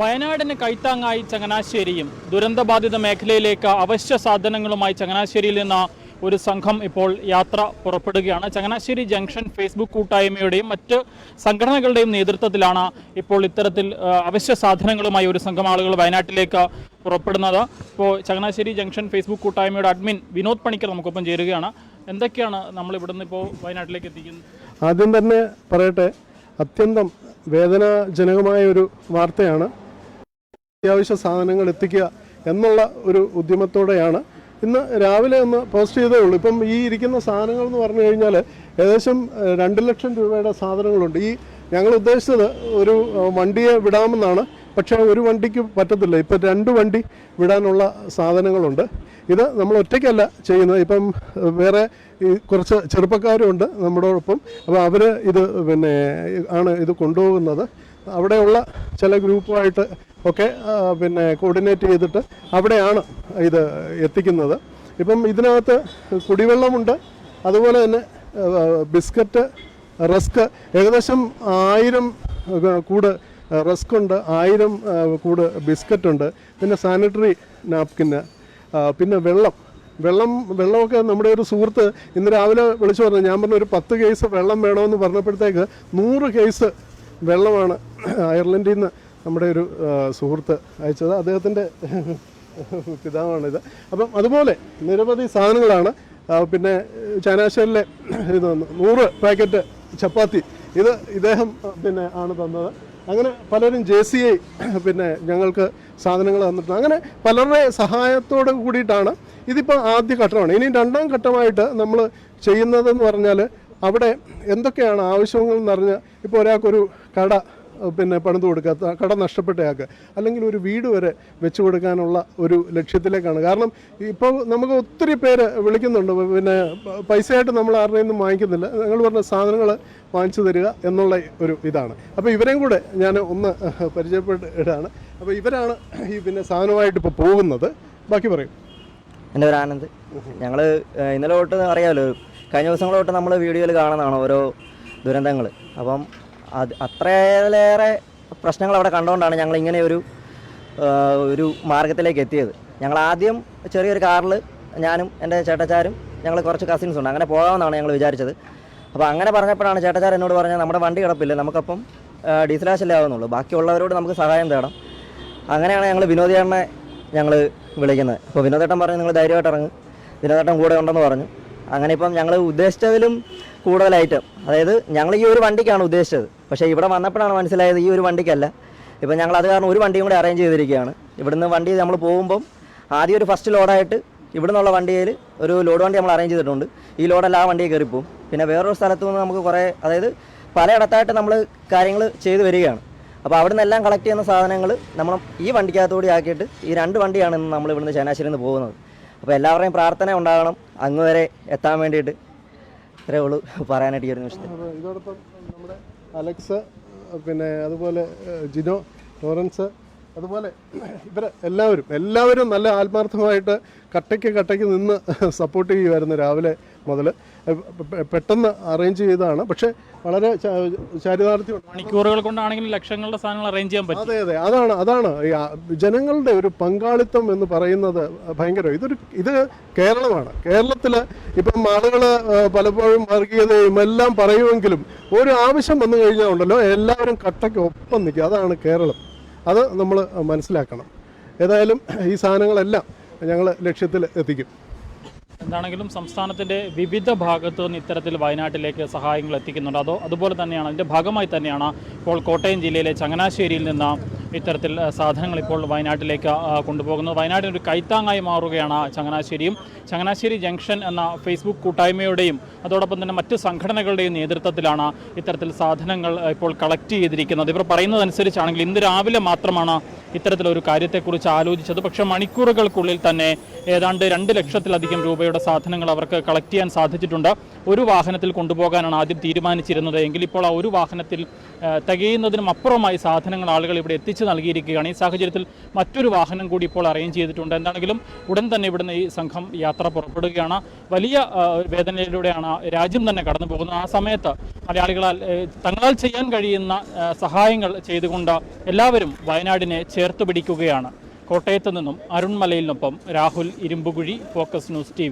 വയനാടിന് കൈത്താങ്ങായി ചങ്ങനാശ്ശേരിയും ദുരന്തബാധിത മേഖലയിലേക്ക് അവശ്യ സാധനങ്ങളുമായി ചങ്ങനാശ്ശേരിയിൽ നിന്ന് ഒരു സംഘം ഇപ്പോൾ യാത്ര പുറപ്പെടുകയാണ്. ചങ്ങനാശ്ശേരി ജംഗ്ഷൻ ഫേസ്ബുക്ക് കൂട്ടായ്മയുടെയും മറ്റ് സംഘടനകളുടെയും നേതൃത്വത്തിലാണ് ഇപ്പോൾ ഇത്തരത്തിൽ അവശ്യ സാധനങ്ങളുമായി ഒരു സംഘം ആളുകൾ വയനാട്ടിലേക്ക് പുറപ്പെടുന്നത്. ഇപ്പോൾ ചങ്ങനാശ്ശേരി ജംഗ്ഷൻ ഫേസ്ബുക്ക് കൂട്ടായ്മയുടെ അഡ്മിൻ വിനോദ് പണിക്കർ നമുക്കൊപ്പം ചേരുകയാണ്. എന്തൊക്കെയാണ് നമ്മൾ ഇവിടുന്ന് ഇപ്പോൾ വയനാട്ടിലേക്ക് എത്തിക്കുന്നത്? ആദ്യം തന്നെ പറയട്ടെ അത്യന്തം വേദനാജനകമായ ഒരു വാർത്തയാണ്. അത്യാവശ്യ സാധനങ്ങൾ എത്തിക്കുക എന്നുള്ള ഒരു ഉദ്യമത്തോടെയാണ്. ഇന്ന് രാവിലെ ഒന്ന് പോസ്റ്റ് ചെയ്തേ ഉള്ളൂ. ഇപ്പം ഈ ഇരിക്കുന്ന സാധനങ്ങൾ എന്ന് പറഞ്ഞു കഴിഞ്ഞാൽ ഏകദേശം രണ്ട് ലക്ഷം രൂപയുടെ സാധനങ്ങളുണ്ട്. ഈ ഞങ്ങൾ ഉദ്ദേശിച്ചത് ഒരു വണ്ടിയെ വിടാമെന്നാണ്. പക്ഷേ ഒരു വണ്ടിക്ക് പറ്റത്തില്ല. ഇപ്പം രണ്ട് വണ്ടി വിടാനുള്ള സാധനങ്ങളുണ്ട്. ഇത് നമ്മൾ ഒറ്റയ്ക്കല്ല ചെയ്യുന്നത്. ഇപ്പം വേറെ ഈ കുറച്ച് ചെറുപ്പക്കാരുണ്ട് നമ്മളോടൊപ്പം അപ്പോൾ അവർ ഇത് പിന്നെ ആണ് ഇത് കൊണ്ടുപോകുന്നത്. അവിടെയുള്ള ചില ഗ്രൂപ്പുമായിട്ട് ഒക്കെ പിന്നെ കോർഡിനേറ്റ് ചെയ്തിട്ട് അവിടെയാണ് ഇത് എത്തിക്കുന്നത്. ഇപ്പം ഇതിനകത്ത് കുടിവെള്ളമുണ്ട്. അതുപോലെ തന്നെ ബിസ്ക്കറ്റ് റസ്ക് ഏകദേശം ആയിരം കൂട് റസ്ക് ഉണ്ട് ആയിരം കൂട് ബിസ്ക്കറ്റ് ഉണ്ട്. പിന്നെ സാനിറ്ററി നാപ്കിന് പിന്നെ വെള്ളം. വെള്ളം വെള്ളമൊക്കെ നമ്മുടെ ഒരു സുഹൃത്ത് ഇന്ന് രാവിലെ വിളിച്ചു പറഞ്ഞു ഞാൻ പറഞ്ഞ ഒരു പത്ത് കേസ് വെള്ളം വേണമെന്ന് പറഞ്ഞപ്പോഴത്തേക്ക് നൂറ് കേസ് വെള്ളമാണ് അയർലൻഡിൽ നിന്ന് നമ്മുടെ ഒരു സുഹൃത്ത് അയച്ചത്. അദ്ദേഹത്തിന്റെ പിതാവാണിത്. അപ്പം അതുപോലെ നിരവധി സാധനങ്ങളാണ് പിന്നെ ചനാശ്ശേരിലെ ഇത് നൂറ് പാക്കറ്റ് ചപ്പാത്തി. ഇത് ഇദ്ദേഹം പിന്നെ ആണ് തന്നത്. അങ്ങനെ പലരും ജെ സി ഐ പിന്നെ ഞങ്ങൾക്ക് സാധനങ്ങൾ തന്നിട്ടുണ്ട്. അങ്ങനെ പലരുടെ സഹായത്തോട് കൂടിയിട്ടാണ് ഇതിപ്പോൾ ആദ്യ ഘട്ടമാണ്. ഇനി രണ്ടാം ഘട്ടമായിട്ട് നമ്മൾ ചെയ്യുന്നതെന്ന് പറഞ്ഞാൽ അവിടെ എന്തൊക്കെയാണ് ആവശ്യങ്ങൾ എന്നറിഞ്ഞ് ഇപ്പോൾ ഒരാൾക്കൊരു കട പിന്നെ പണിത് കൊടുക്കാത്ത കടം നഷ്ടപ്പെട്ടയാൾക്ക് അല്ലെങ്കിൽ ഒരു വീട് വരെ വെച്ചു കൊടുക്കാനുള്ള ഒരു ലക്ഷ്യത്തിലേക്കാണ്. കാരണം ഇപ്പോൾ നമുക്ക് ഒത്തിരി പേര് വിളിക്കുന്നുണ്ട് പിന്നെ പൈസയായിട്ട് നമ്മൾ ആരുടെയും നിന്നും വാങ്ങിക്കുന്നില്ല. ഞങ്ങൾ പറഞ്ഞ സാധനങ്ങൾ വാങ്ങിച്ചു തരിക എന്നുള്ള ഒരു ഇതാണ്. അപ്പോൾ ഇവരെയും കൂടെ ഞാൻ ഒന്ന് പരിചയപ്പെട്ടിടാണ്. അപ്പോൾ ഇവരാണ് ഈ പിന്നെ സാധനമായിട്ട് ഇപ്പോൾ പോകുന്നത്. ബാക്കി പറയും. എന്റെ പേര് ആനന്ദ്. ഞങ്ങൾ ഇന്നലെ തൊട്ട് അറിയാമല്ലോ കഴിഞ്ഞ ദിവസങ്ങളോട്ട് നമ്മൾ വീഡിയോയിൽ കാണുന്നതാണ് ഓരോ ദുരന്തങ്ങൾ അപ്പം അത് അത്രയേറെ പ്രശ്നങ്ങൾ അവിടെ കണ്ടുകൊണ്ടാണ് ഞങ്ങൾ ഇങ്ങനെ ഒരു ഒരു മാർഗത്തിലേക്ക് എത്തിയത് ഞങ്ങൾ ആദ്യം ചെറിയൊരു കാറിൽ ഞാനും എന്റെ ചേട്ടച്ചാരും ഞങ്ങൾ കുറച്ച് കസിൻസ് ഉണ്ട്. അങ്ങനെ പോകാമെന്നാണ് ഞങ്ങൾ വിചാരിച്ചത്. അപ്പോൾ അങ്ങനെ പറഞ്ഞപ്പോഴാണ് ചേട്ടച്ചാർ എന്നോട് പറഞ്ഞത് നമ്മുടെ വണ്ടി കിടപ്പില്ല നമുക്കപ്പം ഡീസലാശല്ലേ ആവുന്നുള്ളൂ. ബാക്കിയുള്ളവരോട് നമുക്ക് സഹായം തേടാം. അങ്ങനെയാണ് ഞങ്ങൾ വിനോദേട്ടനെ ഞങ്ങൾ വിളിക്കുന്നത്. അപ്പോൾ വിനോദേട്ടൻ പറഞ്ഞു നിങ്ങൾ ധൈര്യമായിട്ട് ഇറങ്ങും. വിനോദേട്ടൻ കൂടെ ഉണ്ടെന്ന് പറഞ്ഞു. അങ്ങനെ ഇപ്പം ഞങ്ങൾ ഉദ്ദേശിച്ചതിലും ഐറ്റം അതായത് ഞങ്ങൾ ഈ ഒരു വണ്ടിക്കാണ് ഉദ്ദേശിച്ചത്. പക്ഷേ ഇവിടെ വന്നപ്പോഴാണ് മനസ്സിലായത് ഈ ഒരു വണ്ടിക്കല്ല. ഇപ്പം ഞങ്ങൾ അത് കാരണം ഒരു വണ്ടിയും കൂടി അറേഞ്ച് ചെയ്തിരിക്കുകയാണ്. ഇവിടുന്ന് വണ്ടി നമ്മൾ പോകുമ്പം ആദ്യം ഒരു ഫസ്റ്റ് ലോഡായിട്ട് ഇവിടെ നിന്നുള്ള വണ്ടിയിൽ ഒരു ലോഡ് വണ്ടി നമ്മൾ അറേഞ്ച് ചെയ്തിട്ടുണ്ട്. ഈ ലോഡെല്ലാം ആ വണ്ടിയെ കയറിപ്പോവും പിന്നെ വേറൊരു സ്ഥലത്തു നിന്ന് നമുക്ക് കുറേ അതായത് പലയിടത്തായിട്ട് നമ്മൾ കാര്യങ്ങൾ ചെയ്തു വരികയാണ്. അപ്പോൾ അവിടെ നിന്നെല്ലാം കളക്ട് ചെയ്യുന്ന സാധനങ്ങൾ നമ്മൾ ഈ വണ്ടിക്കകത്തുകൂടി ആക്കിയിട്ട് ഈ രണ്ട് വണ്ടിയാണ് നമ്മൾ ഇവിടുന്ന് ചങ്ങനാശ്ശേരിയിൽ നിന്ന് പോകുന്നത്. അപ്പോൾ എല്ലാവരുടെയും പ്രാർത്ഥന ഉണ്ടാകണം. അങ്ങ് വരെ എത്താൻ വേണ്ടിയിട്ട്. ഇത്രയേ ഉള്ളൂ പറയാനായിട്ട് ഈ ഒരു നിമിഷത്തിൽ. ഇതോടൊപ്പം നമ്മുടെ അലക്സ് പിന്നെ അതുപോലെ ജിനോ ലോറൻസ് അതുപോലെ ഇവർ എല്ലാവരും എല്ലാവരും നല്ല ആത്മാർത്ഥമായിട്ട് കട്ടയ്ക്ക് കട്ടയ്ക്ക് നിന്ന് സപ്പോർട്ട് ചെയ്യുമായിരുന്നു രാവിലെ മുതൽ പെട്ടെന്ന് അറേഞ്ച് ചെയ്തതാണ്. പക്ഷേ വളരെ ചാരിതാർത്ഥ്യം മണിക്കൂറുകൾ കൊണ്ടാണെങ്കിലും ലക്ഷങ്ങളുടെ സാധനങ്ങൾ അറേഞ്ച് ചെയ്യാൻ പറ്റും. അതെ അതെ. അതാണ് അതാണ്. ജനങ്ങളുടെ ഒരു പങ്കാളിത്തം എന്ന് പറയുന്നത് ഭയങ്കര. ഇതൊരു ഇത് കേരളമാണ്. കേരളത്തിൽ ഇപ്പം ആളുകൾ പലപ്പോഴും വർഗീയതയും എല്ലാം പറയുമെങ്കിലും ഒരു ആവശ്യം വന്നു കഴിഞ്ഞാൽ ഉണ്ടല്ലോ എല്ലാവരും കട്ടയ്ക്ക് ഒപ്പം നിൽക്കുക. അതാണ് കേരളം. അത് നമ്മൾ മനസ്സിലാക്കണം. ഏതായാലും ഈ സാധനങ്ങളെല്ലാം ഞങ്ങൾ ലക്ഷ്യത്തിൽ എത്തിക്കും. എന്താണെങ്കിലും സംസ്ഥാനത്തിന്റെ വിവിധ ഭാഗത്തു നിന്ന് ഇത്തരത്തിൽ വയനാട്ടിലേക്ക് സഹായങ്ങൾ എത്തിക്കുന്നുണ്ട്. അതോ അതുപോലെ തന്നെയാണ് അതിന്റെ ഭാഗമായി തന്നെയാണ് ഇപ്പോൾ കോട്ടയം ജില്ലയിലെ ചങ്ങനാശ്ശേരിയിൽ നിന്ന് ഇത്തരത്തിൽ സാധനങ്ങൾ ഇപ്പോൾ വയനാട്ടിലേക്ക് കൊണ്ടുപോകുന്നു കൊണ്ടുപോകുന്നത്. വയനാടിന് ഒരു കൈത്താങ്ങായി മാറുകയാണ് ചങ്ങനാശ്ശേരിയും. ചങ്ങനാശ്ശേരി ജംഗ്ഷൻ എന്ന ഫേസ്ബുക്ക് കൂട്ടായ്മയുടെയും അതോടൊപ്പം തന്നെ മറ്റ് സംഘടനകളുടെയും നേതൃത്വത്തിലാണ് ഇത്തരത്തിൽ സാധനങ്ങൾ ഇപ്പോൾ കളക്ട് ചെയ്തിരിക്കുന്നത്. ഇവർ പറയുന്നതനുസരിച്ചാണെങ്കിൽ ഇന്ന് രാവിലെ മാത്രമാണ് ഇത്തരത്തിലൊരു കാര്യത്തെക്കുറിച്ച് ആലോചിച്ചത്. പക്ഷേ മണിക്കൂറുകൾക്കുള്ളിൽ തന്നെ ഏതാണ്ട് രണ്ട് ലക്ഷത്തിലധികം രൂപയുടെ സാധനങ്ങൾ അവർക്ക് കളക്ട് ചെയ്യാൻ സാധിച്ചിട്ടുണ്ട്. ഒരു വാഹനത്തിൽ കൊണ്ടുപോകാനാണ് ആദ്യം തീരുമാനിച്ചിരുന്നത് എങ്കിൽ ഇപ്പോൾ ആ ഒരു വാഹനത്തിൽ തികയുന്നതിനും അപ്പുറമായി സാധനങ്ങൾ ആളുകൾ ഇവിടെ എത്തിച്ചു നൽകിയിരിക്കുകയാണ്. ഈ സാഹചര്യത്തിൽ മറ്റൊരു വാഹനം കൂടി ഇപ്പോൾ അറേഞ്ച് ചെയ്തിട്ടുണ്ട്. എന്താണെങ്കിലും ഉടൻ തന്നെ ഇവിടുന്ന് ഈ സംഘം യാത്ര പുറപ്പെടുകയാണ്. വലിയ വേദനയിലൂടെയാണ് രാജ്യം തന്നെ കടന്നു പോകുന്നത് ആ സമയത്ത് മലയാളികളാൽ തങ്ങളാൽ ചെയ്യാൻ കഴിയുന്ന സഹായങ്ങൾ ചെയ്തുകൊണ്ട് എല്ലാവരും വയനാടിനെ ചേർത്ത് പിടിക്കുകയാണ്. കോട്ടയത്ത് നിന്നും അരുൺമലയിൽ മലയിലിനൊപ്പം Rahul Irumbukuzhi focus news T